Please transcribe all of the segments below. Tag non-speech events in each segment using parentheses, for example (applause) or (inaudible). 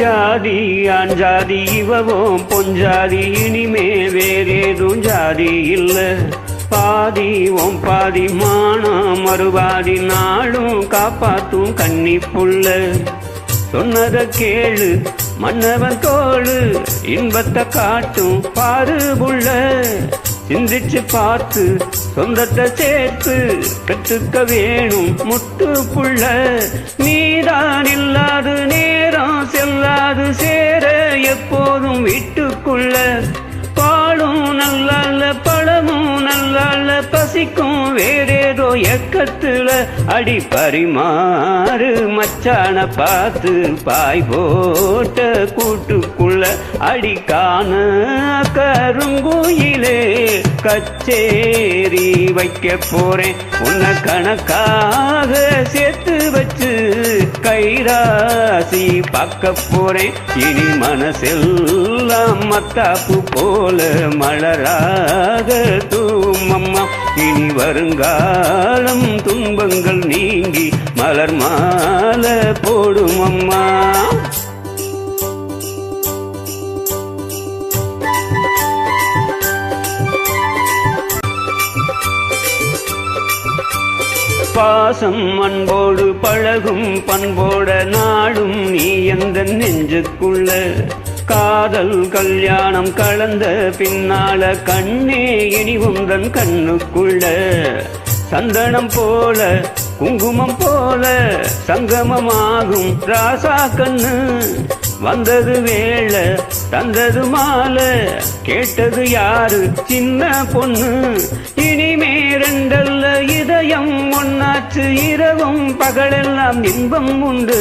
ஜாதி ஆண் ஜாதி இவவும் பொஞ்சாதி இனிமே வேறேதும் ஜாதி இல்ல. பாதி ஓம் பாதி மானம் மறுபாதி நாளும் காப்பாத்தும் கன்னி புள்ள சொன்னத கேளு மன்னவன் தோளு இன்பத்தை காட்டும் பாரு புள்ள சிந்திச்சு பார்த்து சொந்தத்தை சேர்த்து பெற்றுக்க வேணும் முட்டுக்குள்ள புள்ள. நீதான் இல்லாது நேரம் செல்லாது சேர எப்போதும் வீட்டுக்குள்ள. பாலும் நல்லால பழமும் நல்லால பசிக்கும் வேறேதோ எக்கத்துல அடி பரிமாறு மச்சான பார்த்து பாய் போட்ட கூட்டுக்குள்ள அடி காண கருங்குயிலே கச்சேரி வைக்க போறேன். உன்னை கணக்காக சேர்த்து வச்சு கைராசி பார்க்க போறேன். இனி மனசெல்லாம் மத்தாப்பு போல மலராக தூமம்மா இனி வருங்காலம் துன்பங்கள் நீங்கி மலர் மாலை போடுமம்மா பாசம் அன்போடு பழகும் பண்போட நாடும் நீ எந்த நெஞ்சுக்குள்ள? காதல் கல்யாணம் கலந்த பின்னால கண்ணே இனி உந்தன் கண்ணுக்குள்ள. சந்தனம் போல குங்குமம் போல சங்கமமாகும் ராசா கண்ணு. வந்தது வேளை தந்தது மாலை கேட்டது யாரு? சின்ன பொண்ணு. நினைச்சு இரவும் பகலெல்லாம் இன்பம் உண்டு.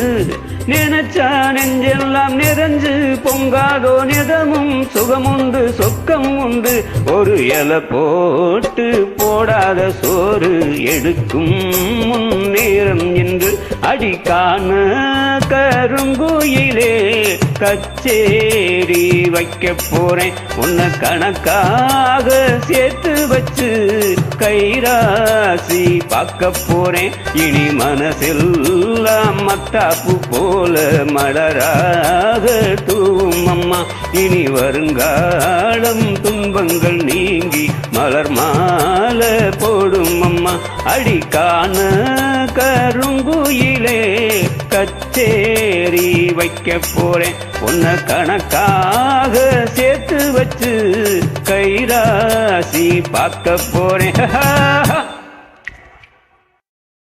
நினைச்சா நெஞ்செல்லாம் நிறைஞ்சு பொங்காதோ நிதமும் சுகமுண்டு சொக்கம் உண்டு. ஒரு இலை போட்டு போடாத சோறு எடுக்கும் முன்னேறம் என்று அடிக்கான கருங்குயிலே கச்சேரி வைக்க போறேன். உன்னை கணக்காக சேர்த்து வச்சு கைராசி பார்க்க போறேன். இனி மனசெல்லாம் மத்தாப்பு போல மலராக தூவும் அம்மா. இனி வருங்காலம் துன்பங்கள் நீங்கி மலர் மால போடும் அம்மா. அடிக்கான கருங்குயிலே கச்சேரி வைக்க போறேன். உன்னை கணக்காக சேர்த்து வச்சு கைராசி பார்க்க போறேன். (laughs)